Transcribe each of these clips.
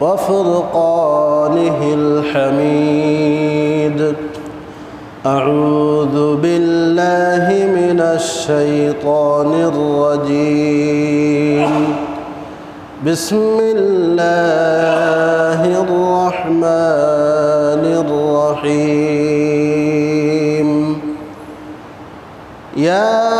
وفرقانه الحميد. أعوذ بالله من الشيطان الرجيم. بسم الله الرحمن الرحيم. يا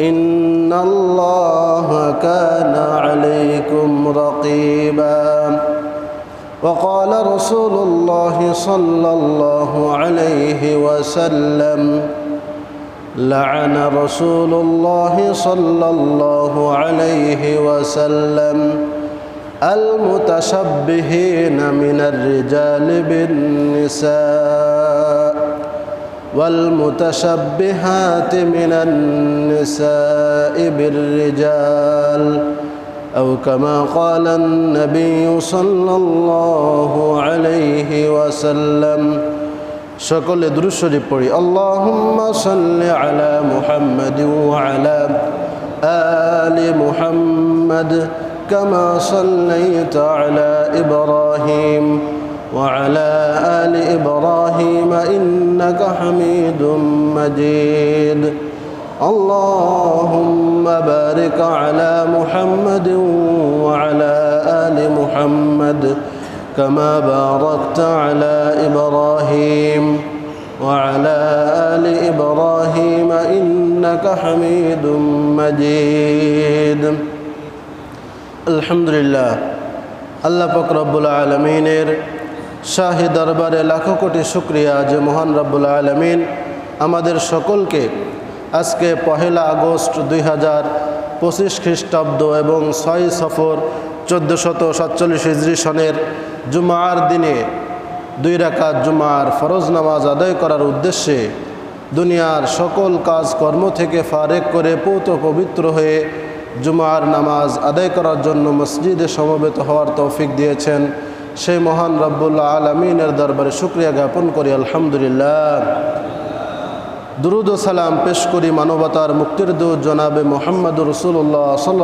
إن الله كان عليكم رقيبا. وقال رسول الله صلى الله عليه وسلم لعن رسول الله صلى الله عليه وسلم المتشبهين من الرجال بالنساء. والمتشبهات من النساء بالرجال أو كما قال النبي صلى الله عليه وسلم সকলে দ্রুশরী পড়ি আল্লাহুম্মা সাল্লি আলা মুহাম্মাদ ওয়া আলা আলি মুহাম্মাদ কামা সাল্লাইতা আলা ইব্রাহিম وعلى آل إبراهيم إنك حميد مجيد اللهم بارك على محمد وعلى آل محمد كما باركت على إبراهيم وعلى آل إبراهيم إنك حميد مجيد الحمد لله আল্লাহ পাক রব্বুল আলমিনের শাহি দরবারে লাখো কোটি শুক্রিয়া যে মহান রব্বুল আলমিন আমাদের সকলকে আজকে পহেলা আগস্ট দুই হাজার পঁচিশ খ্রিস্টাব্দ এবং ছয় সফর চোদ্দোশত সাতচল্লিশ হিজরি সনের জুমার দিনে দুই রাকাত জুমার ফরজ নামাজ আদায় করার উদ্দেশ্যে দুনিয়ার সকল কাজ কর্ম থেকে ফারেক করে পৌত পবিত্র হয়ে জুমার নামাজ আদায় করার জন্য মসজিদে সমবেত হওয়ার তৌফিক দিয়েছেন সেই মহান রব্বুল্লাহ আলমিনের দরবারে শুক্রিয়া জ্ঞাপন করি, আলহামদুলিল্লাহ। দুরুদ সালাম পেশ করি মানবতার মুক্তির দু জনাবে মোহাম্মদ রসুল্লাহ সাল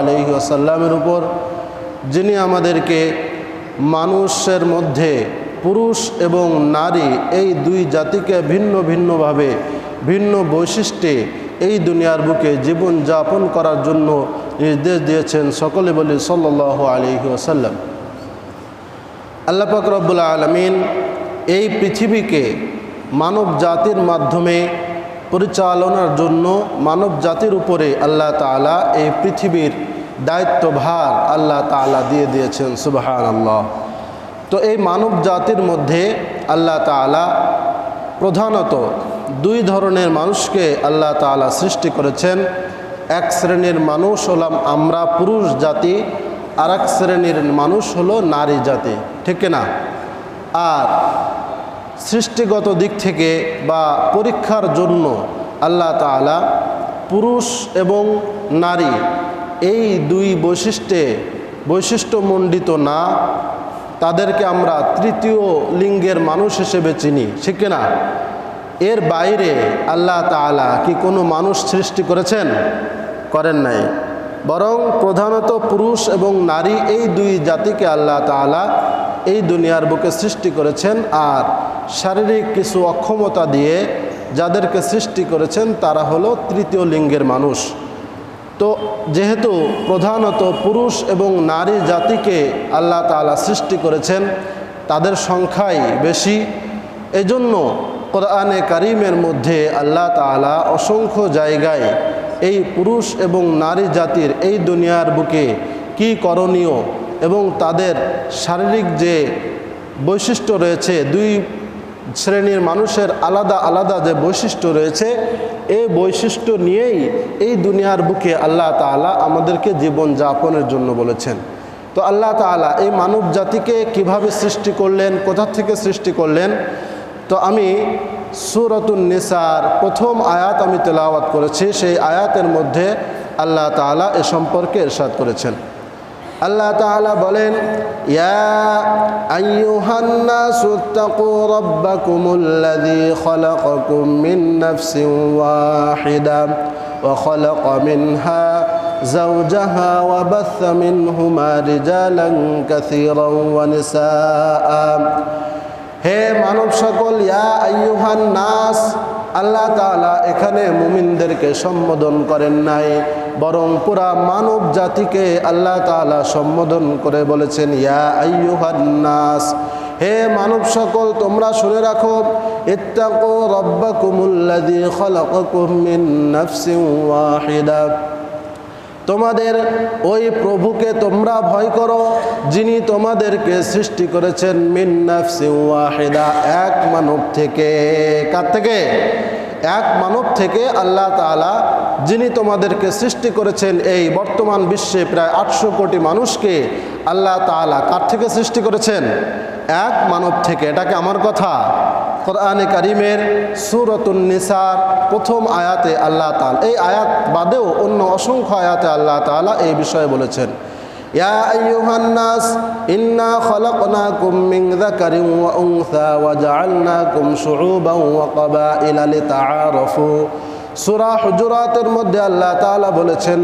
আলহি আসাল্লামের উপর, যিনি আমাদেরকে মানুষের মধ্যে পুরুষ এবং নারী, এই দুই জাতিকে ভিন্ন ভিন্নভাবে, ভিন্ন বৈশিষ্ট্যে এই দুনিয়ার বুকে জীবন যাপন করার জন্য নির্দেশ দিয়েছেন সকলে বলি সাল্লাহ আলহি আসাল্লাম আল্লাপাক রব্বুল্লা আলমিন এই পৃথিবীকে মানব জাতির মাধ্যমে পরিচালনার জন্য মানব জাতির উপরে আল্লাহ তালা এই পৃথিবীর দায়িত্বভার আল্লাহ তালা দিয়ে দিয়েছেন সুবাহান আল্লাহ তো এই মানব জাতির মধ্যে আল্লাহ তালা প্রধানত দুই ধরনের মানুষকে আল্লাহ তালা সৃষ্টি করেছেন। এক শ্রেণির মানুষ হলাম আমরা পুরুষ জাতি আর এক শ্রেণির মানুষ হলো নারী জাতি। ঠিক না আর সৃষ্টিগত দিক থেকে বা পরীক্ষার জন্য আল্লাহ তালা পুরুষ এবং নারী এই দুই বৈশিষ্ট্যে বৈশিষ্ট্যমণ্ডিত না, তাদেরকে আমরা তৃতীয় লিঙ্গের মানুষ হিসেবে চিনি, ঠিক না এর বাইরে আল্লাহ তালা কি কোনো মানুষ সৃষ্টি করেছেন? করেন নাই। বরং প্রধানত পুরুষ এবং নারী এই দুই জাতিকে আল্লাহ তালা এই দুনিয়ার বুকে সৃষ্টি করেছেন আর শারীরিক কিছু অক্ষমতা দিয়ে যাদেরকে সৃষ্টি করেছেন, তারা হলো তৃতীয় লিঙ্গের মানুষ। তো যেহেতু প্রধানত পুরুষ এবং নারী জাতিকে আল্লাহ তালা সৃষ্টি করেছেন, তাদের সংখ্যাই বেশি। এজন্য কোরআনে কারিমের মধ্যে আল্লাহ তাআলা অসংখ্য জায়গায় এই পুরুষ এবং নারী জাতির এই দুনিয়ার বুকে কি করণীয় এবং তাদের শারীরিক যে বৈশিষ্ট্য রয়েছে, দুই শ্রেণির মানুষের আলাদা আলাদা যে বৈশিষ্ট্য রয়েছে এই বৈশিষ্ট্য নিয়েই এই দুনিয়ার বুকে আল্লাহ তাআলা আমাদেরকে জীবন যাপনের জন্য বলেছেন। তো আল্লাহ তাআলা এই মানব জাতিকে কীভাবে সৃষ্টি করলেন, কোথা থেকে সৃষ্টি করলেন? তো আমি সুরতুন নিসার প্রথম আয়াত আমি তেলাওয়াত করেছি, সেই আয়াতের মধ্যে আল্লাহ তাআলা এ সম্পর্কে ইরশাদ করেছেন। আল্লাহ তাআলা বলেন ইয়া আইয়ুহান নাসু তাকু রাব্বাকুমুল্লাযী খালাকাকুম মিন নাফসিন ওয়াহিদা ওয়া খালাকা মিনহা زوجها وبث منهما رجالا كثيرا ونساء হে মানব সকল ইয়া আইয়ুহান নাস আল্লাহ তালা এখানে মুমিনদেরকে সম্বোধন করেন নাই, বরং পুরা মানব জাতিকে আল্লাহ তালা সম্বোধন করে বলেছেন, ইয়া আইয়ুহান নাস, হে মানব সকল, তোমরা শুনে রাখো, ইত্তাকু রব্বাকুমুল্লাযী খালাকাকুম মিন নাফসিন ওয়াহিদা। তোমাদের ওই প্রভুকে তোমরা ভয় করো, যিনি তোমাদেরকে সৃষ্টি করেছেন মিন নাফসি ওয়াহিদা, এক মানব থেকে। কার থেকে? এক মানব থেকে আল্লাহ তাআলা, যিনি তোমাদেরকে সৃষ্টি করেছেন এই বর্তমান বিশ্বে প্রায় আটশো কোটি মানুষকে আল্লাহ তাআলা কার থেকে সৃষ্টি করেছেন? এক মানব থেকে। এটাকে আমার কথা? কোরআনে কারিমের সুরতুন নিসার প্রথম আয়াতে আল্লাহ তাল এই আয়াত বাদেও অন্য অসংখ্য আয়াতে আল্লাহ তাআলা এই বিষয়ে বলেছেন। ইয়া আইয়ুহান্নাস, ইন্না খলাকনাকুম মিন যাকারিন ওয়া উনসা ওয়া জাআলনাকুম শুউবান ওয়া ক্বাবাইলা লিতাআরাফু। সূরা হুজুরাতের মধ্যে আল্লাহ বলেছেন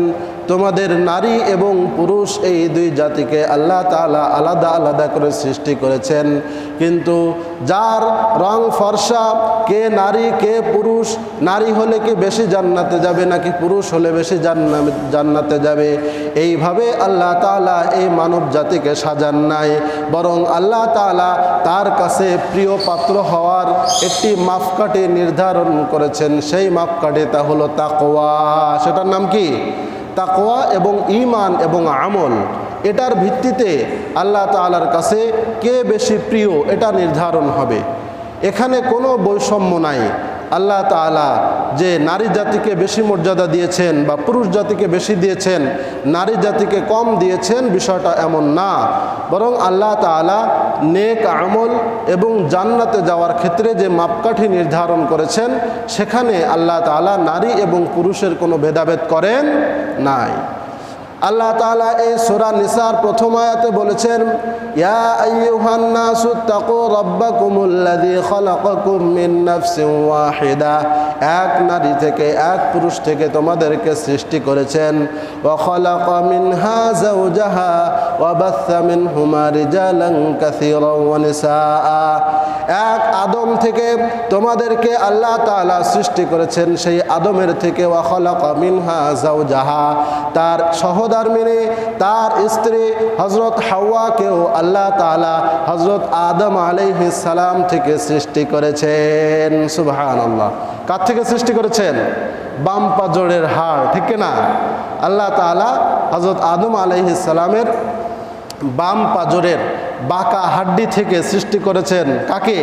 তোমাদের নারী এবং পুরুষ এই দুই জাতিকে আল্লাহ তাআলা আলাদা আলাদা করে সৃষ্টি করেছেন। কিন্তু যার রং ফর্সা, কে নারী, কে পুরুষ, নারী হলে কি বেশি জান্নাতে যাবে নাকি পুরুষ হলে বেশি জান্না- জান্নাতে যাবে? এইভাবে আল্লাহ তাআলা এই মানব জাতিকে সাজান নাই। বরং আল্লাহ তাআলা তার কাছে প্রিয় পাত্র হওয়ার একটি মাপকাঠি নির্ধারণ করেছেন। সেই মাপকাঠি তা হলো তাকোয়া সেটার নাম কি? তাকওয়া এবং ইমান এবং আমল, এটার ভিত্তিতে আল্লাহ তালার কাছে কে বেশি প্রিয়, এটা নির্ধারণ হবে। এখানে কোনো বৈষম্য নাই। আল্লাহ তাআলা যে নারী জাতিকে বেশি মর্যাদা দিয়েছেন বা পুরুষ জাতিকে বেশি দিয়েছেন, নারী জাতিকে কম দিয়েছেন, বিষয়টা এমন না। বরং আল্লাহ তাআলা নেক আমল এবং জান্নাতে যাওয়ার ক্ষেত্রে যে মাপকাঠি নির্ধারণ করেছেন, সেখানে আল্লাহ তাআলা নারী এবং পুরুষের কোনো ভেদাভেদ করেন নাই। আল্লাহ তাআলা এই সূরা নিসার প্রথম আয়াতে বলেছেন, ইয়া আইয়ুহান নাসু তাকু রাব্বাকুমুল্লাযী খালাকাকুম মিন নাফসিন ওয়াহিদা। এক নারী থেকে এক পুরুষ থেকে তোমাদেরকে সৃষ্টি করেছেন, ওয়া খালাকা মিনহা যাওজাহা ওয়া বাথা মিনহুমা রিজালান কাসীরান ওয়া নিসাআ। এক আদম থেকে তোমাদেরকে আল্লাহ তাআলা সৃষ্টি করেছেন, সেই আদমের থেকে, ওয়া খালাকা মিনহা যাওজাহা। তার সহধর্মিনী তার স্ত্রী হজরত হাওয়াকেও আল্লাহ তাআলা হজরত আদম সালাম থেকে সৃষ্টি করেছেন। সুবহানাল্লাহ। কার থেকে সৃষ্টি করেছেন? বাম পাজরের হাড়, ঠিক না আল্লাহ তাআলা হজরত আদম সালামের বাম পাজরের বাঁকা হাড্ডি থেকে সৃষ্টি করেছেন কাকে?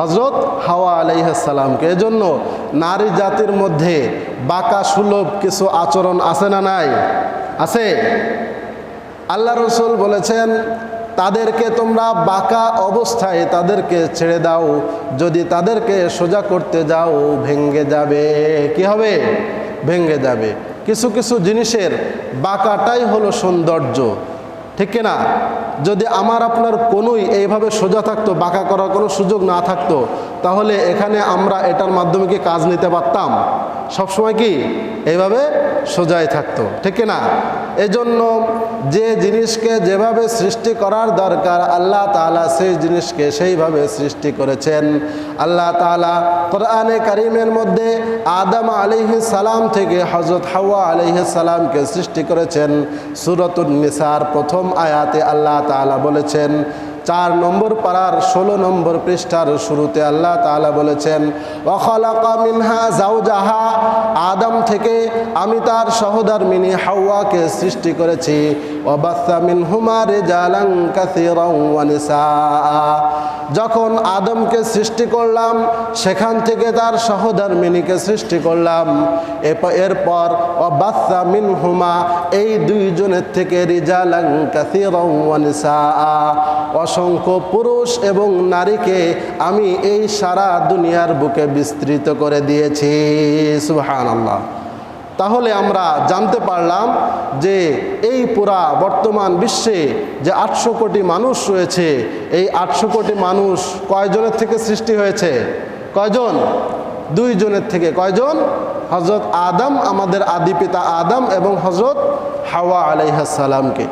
হজরত হাওয়া আলাইহাসালামকে এজন্য নারী জাতির মধ্যে বাঁকা সুলভ কিছু আচরণ আছে না নাই? আছে? আল্লাহ রসুল বলেছেন, তাদেরকে তোমরা বাঁকা অবস্থায় তাদেরকে ছেড়ে দাও, যদি তাদেরকে সোজা করতে যাও, ভেঙ্গে যাবে। কি হবে? ভেঙ্গে যাবে। কিছু কিছু জিনিসের বাঁকাটাই হলো সৌন্দর্য। ঠিক না যদি আমার আপনার কোনোই এইভাবে সোজা থাকতো, বাঁকা করার কোনো সুযোগ না থাকতো, তাহলে এখানে আমরা এটার মাধ্যমে কি কাজ নিতে পারতাম? সবসময় কি এইভাবে সোজাই থাকতো, ঠিক না এজন্য যে জিনিসকে যেভাবে সৃষ্টি করার দরকার, আল্লাহ তালা সেই জিনিসকে সেইভাবে সৃষ্টি করেছেন। আল্লাহ তালা কোরআনে কারিমের মধ্যে আদম আলাইহিস সালাম থেকে হজরত হাওয়া আলাইহিস সালামকে সৃষ্টি করেছেন। সুরতুন নিসার প্রথম আয়াতে আল্লাহ তালা বলেছেন চার নম্বর পাড়ার ষোলো নম্বর পৃষ্ঠার শুরুতে আল্লাহ তালা বলেছেন মিনহা জাউজাহা আদম থেকে আমি তার সহদার মিনি হাওয়াকে সৃষ্টি করেছি। ওয়াবাসা মিনহুমা রিজালান কাসীরান ওয়া যখন আদমকে সৃষ্টি করলাম, সেখান থেকে তার সহোদর মিনিকে সৃষ্টি করলাম। এরপর- অবাসা মিন হুমা এই দুইজনের থেকে রিজালাং নিসা অসংখ্য পুরুষ এবং নারীকে আমি এই সারা দুনিয়ার বুকে বিস্তৃত করে দিয়েছি। সুবহানাল্লাহ। তাহলে আমরা জানতে পারলাম যে এই পুরা বর্তমান বিশ্বে যে আটশো কোটি মানুষ রয়েছে, এই আটশো কোটি মানুষ কয়জনের থেকে সৃষ্টি হয়েছে? কয়জন? দুইজনের থেকে। কয়জন? হজরত আদম, আমাদের আদি পিতা আদম এবং হজরত হাওয়া আলাইহাসালামকে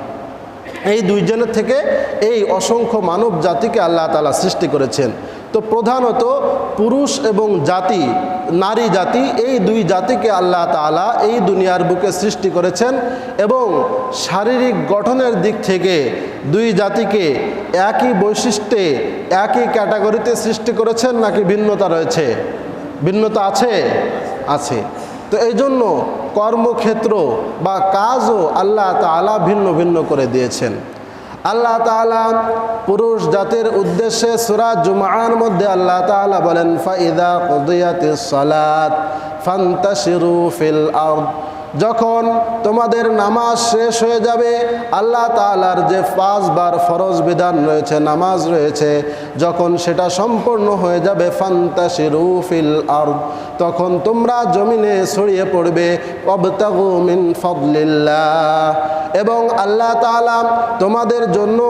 এই দুইজনের থেকে এই অসংখ্য মানব জাতিকে আল্লাহ তালা সৃষ্টি করেছেন। তো প্রধানত পুরুষ এবং জাতি, নারী জাতি, এই দুই জাতিকে আল্লাহ তালা এই দুনিয়ার বুকে সৃষ্টি করেছেন এবং শারীরিক গঠনের দিক থেকে দুই জাতিকে একই বৈশিষ্ট্যে, একই ক্যাটাগরিতে সৃষ্টি করেছেন নাকি ভিন্নতা রয়েছে? ভিন্নতা আছে? আছে। তো এই জন্য কর্মক্ষেত্র বা কাজও আল্লাহ তাআলা ভিন্ন ভিন্ন করে দিয়েছেন। আল্লাহ তাআলা পুরুষ জাতির উদ্দেশ্যে সূরা জুমআর মধ্যে আল্লাহ তাআলা বলেন, ফাইদা কুদিয়াতিস সালাত ফান্তাশিরু ফিল আরদ। যখন তোমাদের নামাজ শেষ হয়ে যাবে, আল্লাহ তাআলার যে পাঁচবার ফরজ বিধান রয়েছে, নামাজ রয়েছে, যখন সেটা সম্পূর্ণ হয়ে যাবে ফান্তাসি রুফিল আর তখন তোমরা জমিনে ছড়িয়ে পড়বে অবতাগু মিন ফদলিল্লাহ। এবং আল্লাহ তাআলা তোমাদের জন্য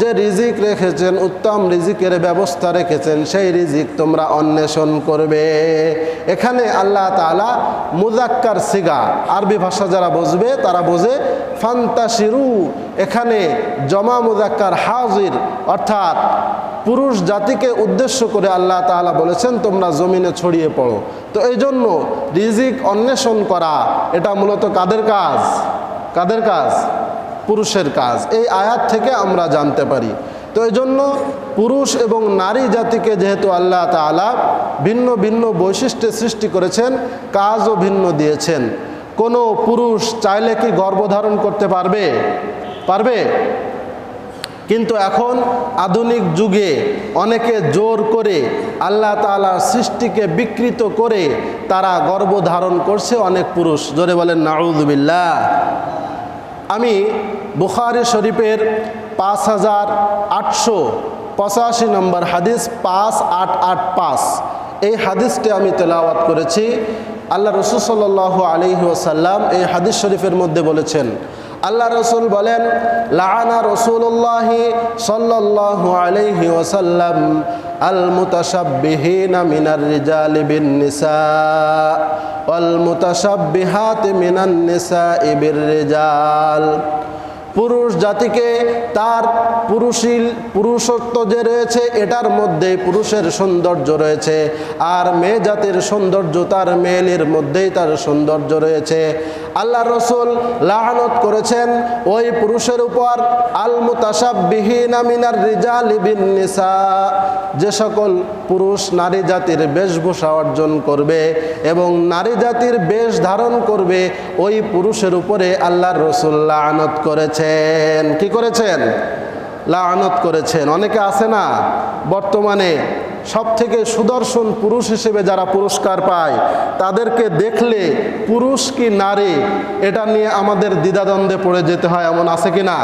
যে রিজিক রেখেছেন, উত্তম রিজিকের ব্যবস্থা রেখেছেন, সেই রিজিক তোমরা অন্বেষণ করবে। এখানে আল্লাহ তাআলা মুজাক্কার সিগা, আরবি ভাষা যারা বুঝবে, তারা বোঝে, ফান্তাশিরু এখানে জমা মুজাক্কার হাজির, অর্থাৎ পুরুষ জাতিকে উদ্দেশ্য করে আল্লাহ তাআলা বলেছেন, তোমরা জমিনে ছড়িয়ে পড়ো। তো এই জন্য রিজিক অন্বেষণ করা, এটা মূলত কাদের কাজ? কাদের কাজ? পুরুষের কাজ। এই আয়াত থেকে আমরা জানতে পারি। তো এই জন্য পুরুষ এবং নারী জাতিকে যেহেতু আল্লাহ তাআলা ভিন্ন ভিন্ন বৈশিষ্ট্যে সৃষ্টি করেছেন, কাজও ভিন্ন দিয়েছেন। কোনো পুরুষ চাইলে কি গর্ভধারণ করতে পারবে? পারবে? কিন্তু এখন আধুনিক যুগে অনেকে জোর করে আল্লাহ তাআলার সৃষ্টিকে বিকৃত করে তারা গর্ভধারণ করছে অনেক পুরুষ। জোরে বলেন নাউজুবিল্লাহ আমি বুখারি শরীফের পাঁচ হাজার আটশো পঁচাশি নম্বর হাদিস পাঁচ আট আট পাঁচ। এই হাদিসটি আমি তেলাওয়াত করেছি। আল্লাহ রসুল সাল্লাহ আলহি ওসাল্লাম এই হাদিস শরীফের মধ্যে বলেছেন, আল্লাহ রসুল বলেন লানা রসুল্লাহি সাল্লাহ আলহি ওসাল্লাম আল মুতাসাব্বিহিনা মিনার রিজালি বিন নিসা ওয়াল মুতাসাব্বিহাত মিনান নিসা ইবির রিজাল পুরুষ জাতিকে তার পুরুষীল, পুরুষত্ব যে রয়েছে, এটার মধ্যে পুরুষের সৌন্দর্য রয়েছে। আর মেয়ে জাতির সৌন্দর্য তার মেয়েলির মধ্যেই তার সৌন্দর্য রয়েছে। আল্লাহ রসুল লাহানত করেছেন, ওই পুরুষের উপর আল মুতাসাবিহীন মিনার রিজাল বিন নিসা যে সকল পুরুষ নারী জাতির বেশভূষা অর্জন করবে এবং নারী জাতির বেশ ধারণ করবে, ওই পুরুষের উপরে আল্লাহর রসুল লানত করেছেন। কি করেছেন? লানত করেছেন। অনেকে আছে না, বর্তমানে সব থেকে সুদর্শন পুরুষ হিসেবে যারা পুরস্কার পায়, তাদেরকে দেখলে পুরুষ কি নারী, এটা নিয়ে আমাদের দ্বিধাদ্বন্দ্বে পড়ে যেতে হয়। এমন আছে কি না?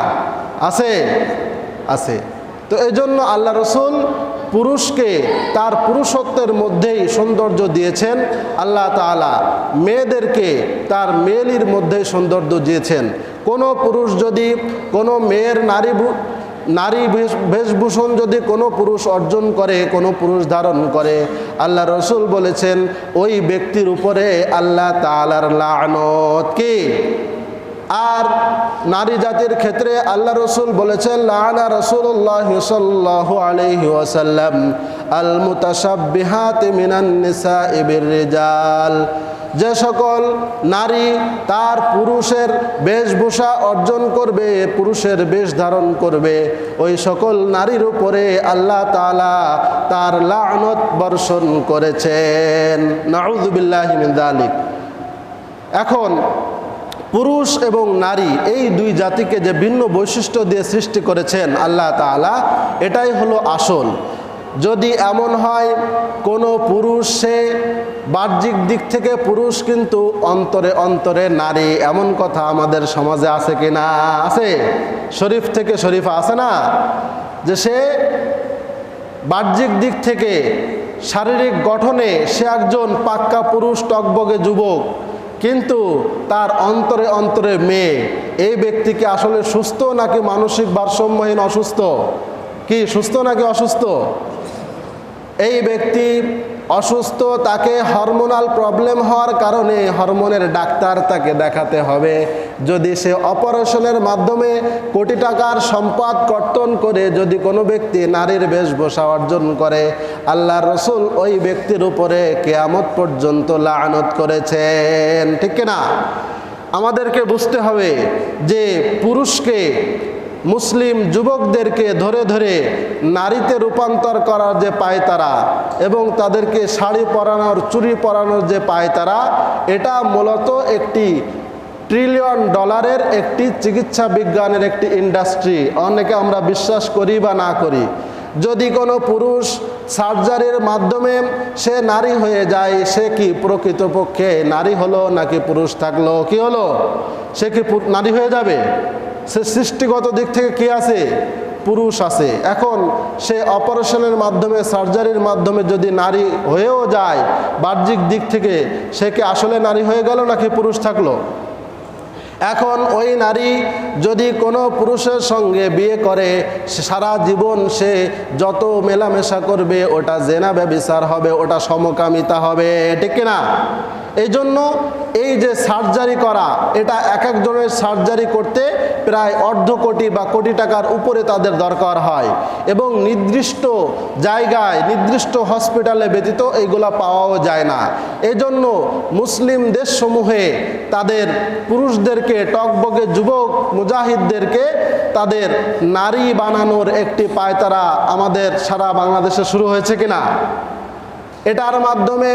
আছে? আছে। তো এই জন্য আল্লাহ রসুল পুরুষকে তার পুরুষত্বের মধ্যেই সৌন্দর্য দিয়েছেন আল্লাহ তাআলা। মেয়েদেরকে তার মেয়েলির মধ্যেই সৌন্দর্য দিয়েছেন। কোনো পুরুষ যদি কোনো মেয়ের নারী নারী বেশভূষণ যদি কোনো পুরুষ অর্জন করে, কোনো পুরুষ ধারণ করে, আল্লাহ রসুল বলেছেন, ওই ব্যক্তির উপরে আল্লাহ তালার লানত কি? আর নারী জাতির ক্ষেত্রে আল্লাহ রসুল বলেছেন লানা রসুল্লাহ সাল্লাহ আলহি ওয়াসাল্লাম আল মুতাসাব্বিহাত মিনান নিসা ইবির রিজাল যে সকল নারী তার পুরুষের বেশভূষা অর্জন করবে, পুরুষের বেশ ধারণ করবে, ওই সকল নারীর উপরে আল্লাহ তাআলা তার লানত বর্ষণ করেছেন। নাউজুবিল্লাহ মিন যালিক। এখন পুরুষ এবং নারী, এই দুই জাতিকে যে ভিন্ন বৈশিষ্ট্য দিয়ে সৃষ্টি করেছেন আল্লাহ তাআলা, এটাই হলো আসল। যদি এমন হয়, কোনো পুরুষ সে বাহ্যিক দিক থেকে পুরুষ, কিন্তু অন্তরে অন্তরে নারী, এমন কথা আমাদের সমাজে আছে কি না? আছে? শরীফ থেকে শরীফা আছে না? যে সে বাহ্যিক দিক থেকে শারীরিক গঠনে সে একজন পাক্কা পুরুষ, টকবগে যুবক কিন্তু তার অন্তরে অন্তরে মেয়ে, এই ব্যক্তিকে আসলে সুস্থ নাকি মানসিক ভারসাম্যহীন অসুস্থ? কি, সুস্থ নাকি অসুস্থ? এই ব্যক্তি অসুস্থ, তাকে হরমোনাল প্রবলেম হওয়ার কারণে হরমোনের ডাক্তার তাকে দেখাতে হবে। যদি সে অপারেশনের মাধ্যমে কোটি টাকার সম্পদ কর্তন করে যদি কোনো ব্যক্তি নারীর বেশভূষা অর্জন করে আল্লাহ রসুল ওই ব্যক্তির উপরে কেয়ামত পর্যন্ত লানত করেছেন। ঠিক না আমাদেরকে বুঝতে হবে যে পুরুষকে, মুসলিম যুবকদেরকে ধরে ধরে নারীতে রূপান্তর করার যে পায় তারা এবং তাদেরকে শাড়ি পরানোর চুরি পরানোর যে পায় তারা এটা মূলত একটি ট্রিলিয়ন ডলারের একটি চিকিৎসা বিজ্ঞানের একটি ইন্ডাস্ট্রি। অনেকে আমরা বিশ্বাস করি বা না করি। যদি কোনো পুরুষ সার্জারির মাধ্যমে সে নারী হয়ে যায়, সে কি প্রকৃতপক্ষে নারী হলো নাকি পুরুষ থাকল? কি হলো? সে কি নারী হয়ে যাবে? সে সৃষ্টিগত দিক থেকে কি আছে? পুরুষ আছে। এখন সে অপারেশনের মাধ্যমে, সার্জারির মাধ্যমে যদি নারী হয়েও যায়, বাহ্যিক দিক থেকে সে কি আসলে নারী হয়ে গেল নাকি পুরুষ থাকল? এখন ওই নারী যদি কোনো পুরুষের সঙ্গে বিয়ে করে সারা জীবন সে যত মেলামেশা করবে, ওটা জেনা ব্যবিচার হবে, ওটা সমকামিতা হবে, ঠিক কিনা? এই জন্য এই যে সার্জারি করা, এটা এক একজনের সার্জারি করতে প্রায় অর্ধ কোটি বা কোটি টাকার উপরে তাদের দরকার হয় এবং নির্দিষ্ট জায়গায়, নির্দিষ্ট হসপিটালে ব্যতীত এইগুলা পাওয়াও যায় না। এজন্য মুসলিম দেশসমূহে তাদের পুরুষদেরকে টকবগে যুবক মুজাহিদদেরকে তাদের নারী বানানোর একটি পায়তারা আমাদের সারা বাংলাদেশে শুরু হয়েছে কিনা? এটার মাধ্যমে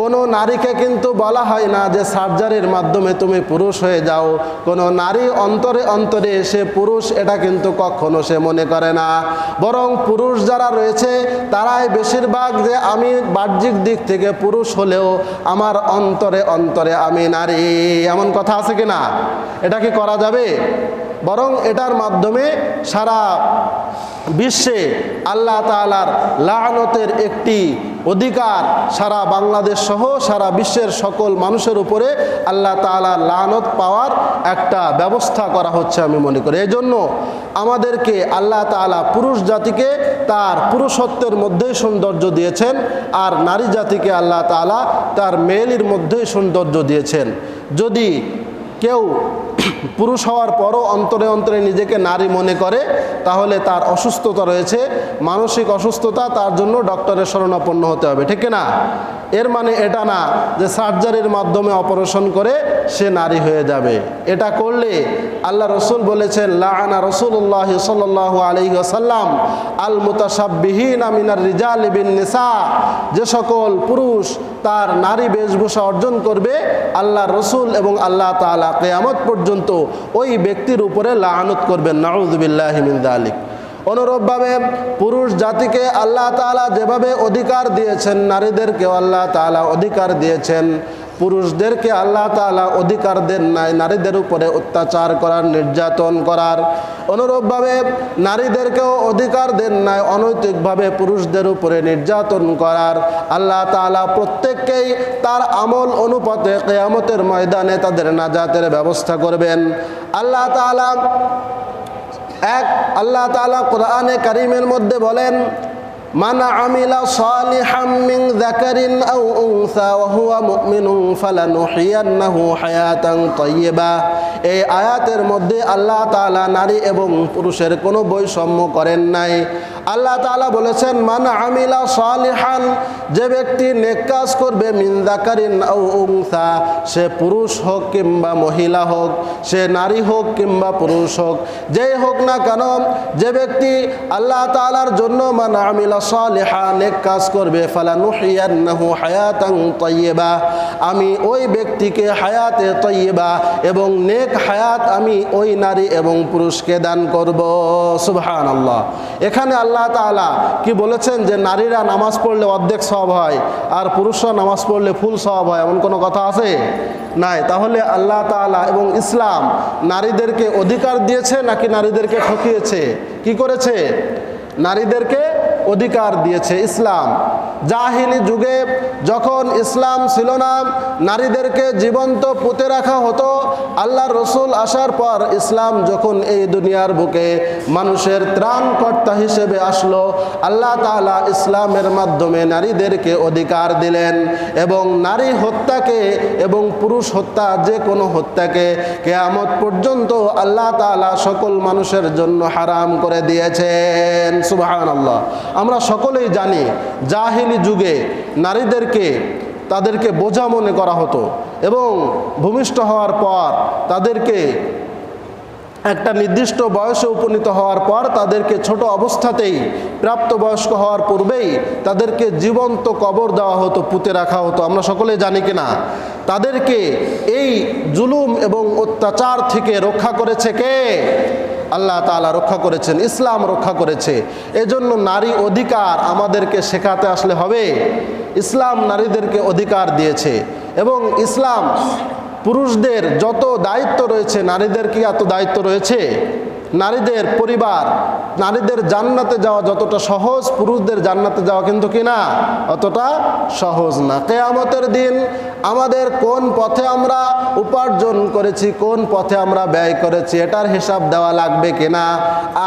কোনো নারীকে কিন্তু বলা হয় না যে সার্জারির মাধ্যমে তুমি পুরুষ হয়ে যাও। কোনো নারী অন্তরে অন্তরে এসে পুরুষ, এটা কিন্তু কখনো সে মনে করে না। বরং পুরুষ যারা রয়েছে, তারাই বেশিরভাগ যে আমি বাহ্যিক দিক থেকে পুরুষ হলেও আমার অন্তরে অন্তরে আমি নারী। এমন কথা আছে কি না এটা কি করা যাবে? বরং এটার মাধ্যমে সারা বিশ্বে আল্লাহ তালার লানতের একটি অধিকার সারা বাংলাদেশ সহ সারা বিশ্বের সকল মানুষের উপরে আল্লাহ তালার লানত পাওয়ার একটা ব্যবস্থা করা হচ্ছে আমি মনে করি। এই জন্য আমাদেরকে আল্লাহ তালা পুরুষ জাতিকে তার পুরুষত্বের মধ্যেই সৌন্দর্য দিয়েছেন আর নারী জাতিকে আল্লাহ তালা তার মেয়েলির মধ্যেই সৌন্দর্য দিয়েছেন। যদি কেউ পুরুষ হওয়ার পরও অন্তরে অন্তরে নিজেকে নারী মনে করে, তাহলে তার অসুস্থতা রয়েছে। মানসিক অসুস্থতা তার জন্য ডক্টরের শরণাপন্ন হতে হবে, ঠিক না এর মানে এটা না যে সার্জারির মাধ্যমে অপারেশন করে সে নারী হয়ে যাবে। এটা করলে আল্লাহ রসুল বলেছেন, লাআনা রসুল্লাহ সাল্লাহ আলহি আসাল্লাম আল মুতাসাবিহীন আমিনার রিজাল বিন যে সকল পুরুষ তার নারী বেশভূষা অর্জন করবে, আল্লাহ রসুল এবং আল্লাহ তালা কেয়ামত পর্যন্ত ওই ব্যক্তির উপরে লানত করবেন। নাউজবিল্লাহ মিন্দা অনুরূপভাবে পুরুষ জাতিকে আল্লাহ তালা যেভাবে অধিকার দিয়েছেন, নারীদেরকেও আল্লাহ তালা অধিকার দিয়েছেন। পুরুষদেরকে আল্লাহ তাআলা অধিকার দেন নাই, নারীদের উপরে অত্যাচার করার, নির্যাতন করার। অনুরূপভাবে নারীদেরকেও অধিকার দেন নাই, অনৈতিকভাবে পুরুষদের উপরে নির্যাতন করার। আল্লাহ তাআলা প্রত্যেককেই তার আমল অনুপাতে কেয়ামতের ময়দানে তাদের নাজাতের ব্যবস্থা করবেন। আল্লাহ তাআলা এক, আল্লাহ তাআলা কোরআনে কারিমের মধ্যে বলেন من عمل صالحا من ذكر أو أنثى وهو مؤمن فلنحيينه حياة طيبة. এই আয়াতের মধ্যে আল্লাহ তাআলা নারী এবং পুরুষের কোনো বৈষম্য করেন নাই। আল্লাহ তাআলা বলেছেন, মান আমিলা সালিহান, যে ব্যক্তি নেক কাজ করবে, মিন যাকারিন আও সে পুরুষ হোক কিংবা মহিলা হোক, সে নারী হোক কিংবা পুরুষ হোক, যেই হোক না কেন, যে ব্যক্তি আল্লাহ তাআলার জন্য মান আমিলা সালিহা, নেক কাজ করবে ফালানুহিয়ান্নাহু হায়াতান তাইয়্যিবা, আমি ওই ব্যক্তিকে হায়াতে তৈবা এবং নেক হায়াত আমি ওই নারী এবং পুরুষকে দান করব। সুবহান আল্লাহ এখানে আল্লাহ তাআলা কি বলেছেন যে, নারীরা নামাজ পড়লে অর্ধেক সব হয় আর পুরুষরা নামাজ পড়লে ফুল সব হয়, এমন কোনো কথা আছে? নাই। তাহলে আল্লাহ তাআলা এবং ইসলাম নারীদেরকে অধিকার দিয়েছে নাকি নারীদেরকে ঠকিয়েছে? কি করেছে? নারীদেরকে অধিকার দিয়েছে ইসলাম। জাহিলি যুগে যখন ইসলাম ছিল না, নারীদেরকে জীবন্ত পুঁতে রাখা হতো, আল্লাহ রসুল আসার পর ইসলাম যখন এই দুনিয়ার বুকে মানুষের ত্রাণকর্তা হিসেবে আসলো, আল্লাহ তাআলা ইসলামের মাধ্যমে নারীদেরকে অধিকার দিলেন এবং নারী হত্যাকে এবং পুরুষ হত্যা যে কোনো হত্যাকে কেয়ামত পর্যন্ত আল্লাহ তাআলা সকল মানুষের জন্য হারাম করে দিয়েছেন। সুবাহান আল্লাহ আমরা সকলেই জানি জাহিলি যুগে নারীদেরকে তাদেরকে বোঝা মনে করা হতো এবং ভূমিষ্ঠ হওয়ার পর তাদেরকে একটা নির্দিষ্ট বয়সে উপনীত হওয়ার পর তাদেরকে ছোট অবস্থাতেই প্রাপ্তবয়স্ক হওয়ার পূর্বেই তাদেরকে জীবন্ত কবর দেওয়া হতো, পুঁতে রাখা হতো। আমরা সকলে জানি কিনা? তাদেরকে এই জুলুম এবং অত্যাচার থেকে রক্ষা করেছে কে? আল্লাহ তালা রক্ষা করেছেন, ইসলাম রক্ষা করেছে। এজন্য নারী অধিকার আমাদেরকে শেখাতে আসলে হবে। ইসলাম নারীদেরকে অধিকার দিয়েছে এবং ইসলাম পুরুষদের যত দায়িত্ব রয়েছে, নারীদের কি এত দায়িত্ব রয়েছে? নারীদের পরিবার, নারীদের জান্নাতে যাওয়া যতটা সহজ, পুরুষদের জান্নাতে যাওয়া কিন্তু কি না? অতটা সহজ না। কেয়ামতের দিন আমাদের কোন পথে আমরা উপার্জন করেছি, কোন পথে আমরা ব্যয় করেছি, এটার হিসাব দেওয়া লাগবে কিনা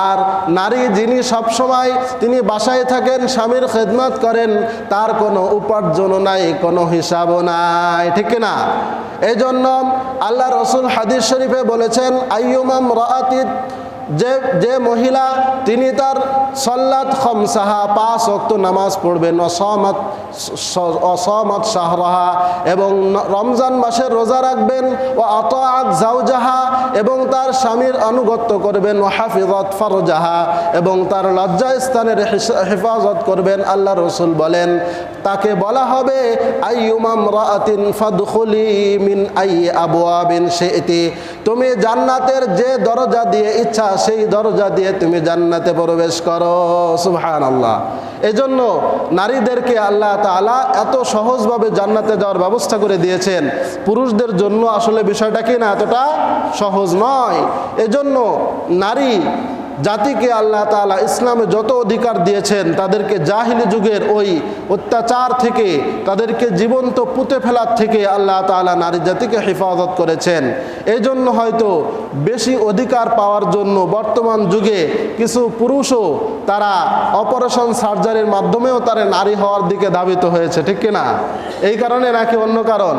আর নারী যিনি সবসময় তিনি বাসায় থাকেন, স্বামীর খেদমত করেন, তার কোনো উপার্জনও নাই, কোনো হিসাবও নাই। ঠিক না? এই জন্য আল্লাহ রসুল হাদিস শরীফে বলেছেন, আইয়ুমাম রাআতিত যে যে মহিলা তিনি তার সল্লাত খমসাহা, পাঁচ অক্ত নামাজ পড়বেন অসহমত অসহমত শাহরাহা এবং রমজান মাসের রোজা রাখবেন, ও আত জাউজাহা এবং তার স্বামীর আনুগত্য করবেন, ও হাফিজত ফরজাহা এবং তার লজ্জা স্থানের হেফাজত করবেন, আল্লাহ রসুল বলেন। তাকে বলা হবে আইয়ুমাম ফাদখুলি মিন আই আবওয়াবিন শি'তি। তুমি জান্নাতের যে দরজা দিয়ে ইচ্ছা সেই দরজা দিয়ে তুমি জান্নাতে প্রবেশ করো। সুহান আল্লাহ এজন্য নারীদেরকে আল্লাহ তালা এত সহজভাবে জান্নাতে যাওয়ার ব্যবস্থা করে দিয়েছেন। পুরুষদের জন্য আসলে বিষয়টা কি না, এতটা সহজ নয়। এজন্য নারী জাতিকে আল্লাহ তাআলা ইসলামে যত অধিকার দিয়েছেন, তাদেরকে জাহিলি যুগের ওই অত্যাচার থেকে, তাদেরকে জীবন্ত পুঁতে ফেলার থেকে আল্লাহ তাআলা নারী জাতিকে হেফাজত করেছেন। এই জন্য হয়তো বেশি অধিকার পাওয়ার জন্য বর্তমান যুগে কিছু পুরুষও তারা অপারেশন সার্জারির মাধ্যমেও তারা নারী হওয়ার দিকে ধাবিত হয়েছে, ঠিক কিনা? এই কারণে নাকি অন্য কারণ।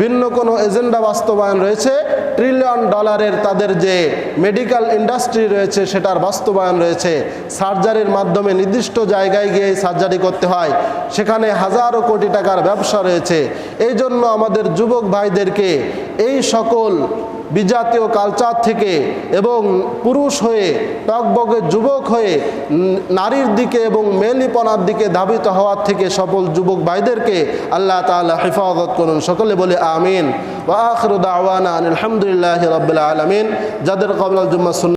ভিন্ন কোনো এজেন্ডা বাস্তবায়ন রয়েছে ট্রিলিয়ন ডলারের তাদের যে মেডিকেল ইন্ডাস্ট্রি রয়েছে সেটার বাস্তবায়ন রয়েছে। সার্জারির মাধ্যমে নির্দিষ্ট জায়গায় গিয়ে সার্জারি করতে হয়। সেখানে হাজারো কোটি টাকার ব্যবসা রয়েছে। এই জন্য আমাদের যুবক ভাইদেরকে এই সকল বিজাতীয় কালচার থেকে এবং পুরুষ হয়ে, টকবগে যুবক হয়ে, নারীর দিকে এবং মেলিপনার দিকে ধাবিত হওয়ার থেকে সকল যুবক ভাইদেরকে আল্লাহ তাআলা হেফাজত করুন। সকলে বলে আমিন। ওয়া আখিরু দাওয়ানা আনিল হামদুলিল্লাহি রাব্বিল যাদের কবলাল জুম্মা